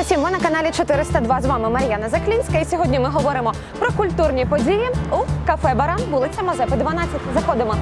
усім! Ми на каналі 402. З вами Мар'яна Заклінська. І сьогодні ми говоримо про культурні події у кафе Баран, вулиця Мазепи, 12. Заходимо.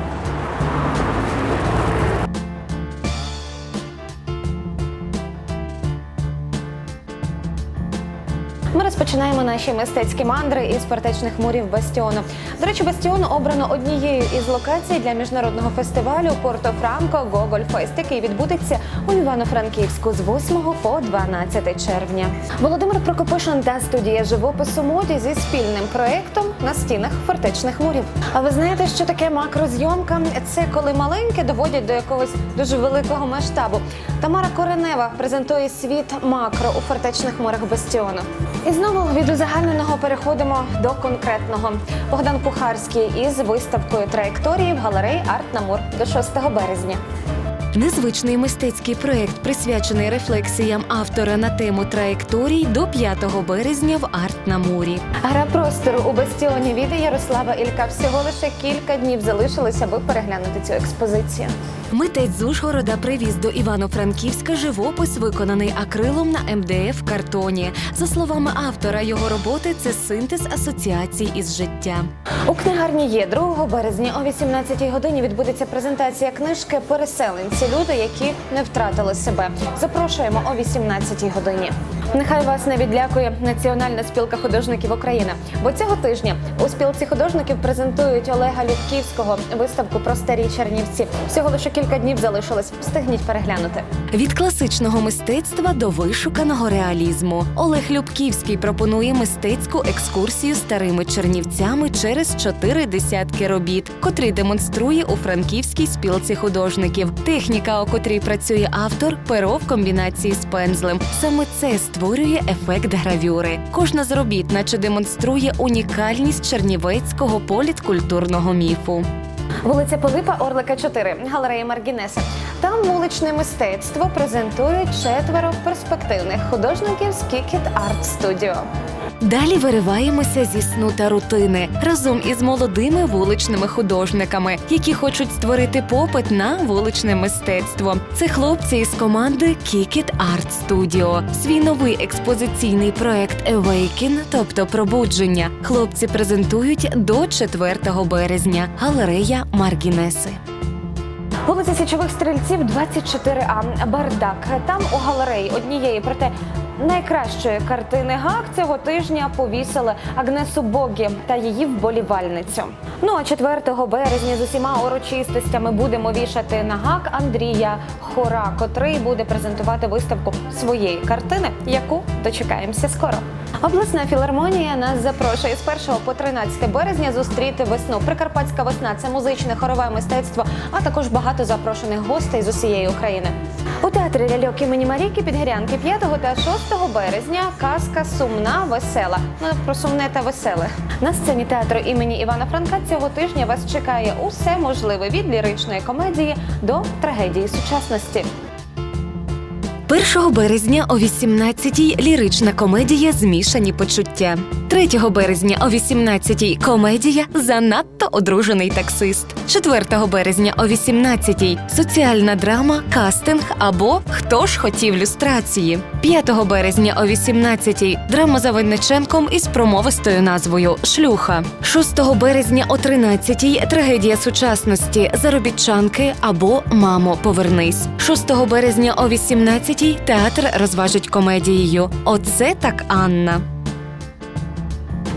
Ми розпочинаємо наші мистецькі мандри із фортечних мурів Бастіону. До речі, Бастіон обрано однією із локацій для міжнародного фестивалю Порто Франко Гоголь Фест, який відбудеться у Івано-Франківську з 8 по 12 червня. Володимир Прокопишин та студія живопису моді зі спільним проєктом на стінах фортечних мурів. А ви знаєте, що таке макрозйомка? Це коли маленьке доводять до якогось дуже великого масштабу. Тамара Коренева презентує світ макро у фортечних морях Бастіону. І знову від узагальненого переходимо до конкретного. Богдан Кухарський із виставкою траєкторії в галереї Арт Намур до 6 березня. Незвичний мистецький проект, присвячений рефлексіям автора на тему траєкторій до 5 березня в Арт на мурі. Гра простору у бастіоні від Ярослава Ілька. Всього лише кілька днів залишилось, аби переглянути цю експозицію. Митець з Ужгорода привіз до Івано-Франківська живопис, виконаний акрилом на МДФ картоні. За словами автора, його роботи це синтез асоціацій із життя. У книгарні є 2 березня о 18 годині відбудеться презентація книжки Переселенці люди, які не втратили себе. Запрошуємо о 18 годині. Нехай вас не відлякує Національна спілка художників України. Бо цього тижня у спілці художників презентують Олега Людківського виставку про старі Чернівці. Всього лише кілька днів залишилось. Встигніть переглянути. Від класичного мистецтва до вишуканого реалізму Олег Любківський пропонує мистецьку екскурсію старими чернівцями через чотири десятки робіт, котрі демонструє у франківській спілці художників. Техніка, у котрій працює автор, перо в комбінації з пензлем. Саме це створює ефект гравюри. Кожна з робіт, наче демонструє унікальність чернівецького політкультурного міфу. Вулиця Пилипа Орлика 4, галерея Маргінеса. Там вуличне мистецтво презентують четверо перспективних художників з Kikit Art Studio. Далі вириваємося зі сну та рутини разом із молодими вуличними художниками, які хочуть створити попит на вуличне мистецтво. Це хлопці із команди Kikit Art Studio. Свій новий експозиційний проект Awaken, тобто пробудження. Хлопці презентують до 4 березня. Галерея Маргінеси. Вулиця Січових стрільців 24А. Бардак. Там у галереї однієї, проте найкращої картини ГАК цього тижня повісили Агнесу Богі та її вболівальницю. Ну а 4 березня з усіма урочистостями будемо вішати на ГАК Андрія Хора, котрий буде презентувати виставку своєї картини, яку дочекаємося скоро. Обласна філармонія нас запрошує з 1 по 13 березня зустріти весну. Прикарпатська весна це музичне хорове мистецтво, а також багато запрошених гостей з усієї України. Театрі ляльок імені Марійки Підгірянки 5 та 6 березня казка сумна весела. Ну про сумне та веселе. На сцені театру імені Івана Франка цього тижня вас чекає усе можливе від ліричної комедії до трагедії сучасності. 1 березня о 18-й лірична комедія Змішані почуття. 3 березня о 18-й комедія Занадто одружений таксист. 4 березня о 18-й соціальна драма Кастинг або Хто ж хотів люстрації. 5 березня о 18-й драма за Винниченком із промовистою назвою Шлюха. 6 березня о 13-й трагедія сучасності Заробітчанки або Мамо, повернись. 6 березня о 18-й театр розважить комедією. Оце так Анна.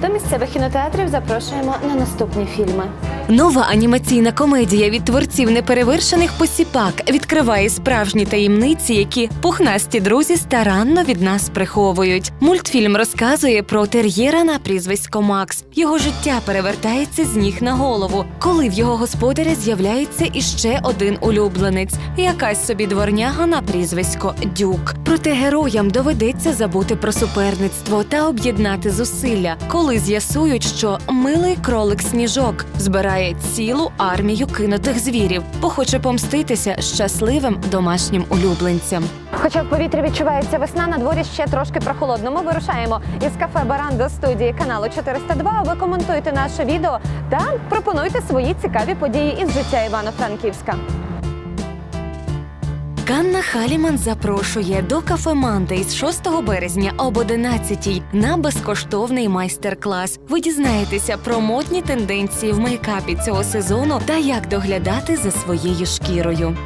До місцевих кінотеатрів запрошуємо на наступні фільми. Нова анімаційна комедія від творців неперевершених посіпак відкриває справжні таємниці, які пухнасті друзі старанно від нас приховують. Мультфільм розказує про тер'єра на прізвисько Макс. Його життя перевертається з ніг на голову, коли в його господаря з'являється іще один улюбленець, якась собі дворняга на прізвисько Дюк. Проте героям доведеться забути про суперництво та об'єднати зусилля, коли з'ясують, що милий кролик сніжок збирає цілу армію кинутих звірів, бо хоче помститися щасливим домашнім улюбленцям. Хоча в повітрі відчувається весна, на дворі ще трошки прохолодно. Ми вирушаємо із кафе Баран до студії каналу 402. А Ви коментуйте наше відео та пропонуйте свої цікаві події із життя Івано-Франківська. Ганна Халіман запрошує до кафе Мандей з 6 березня об 11 на безкоштовний майстер-клас. Ви дізнаєтеся про модні тенденції в мейкапі цього сезону та як доглядати за своєю шкірою.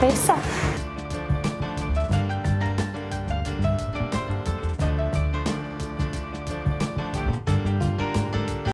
Та все.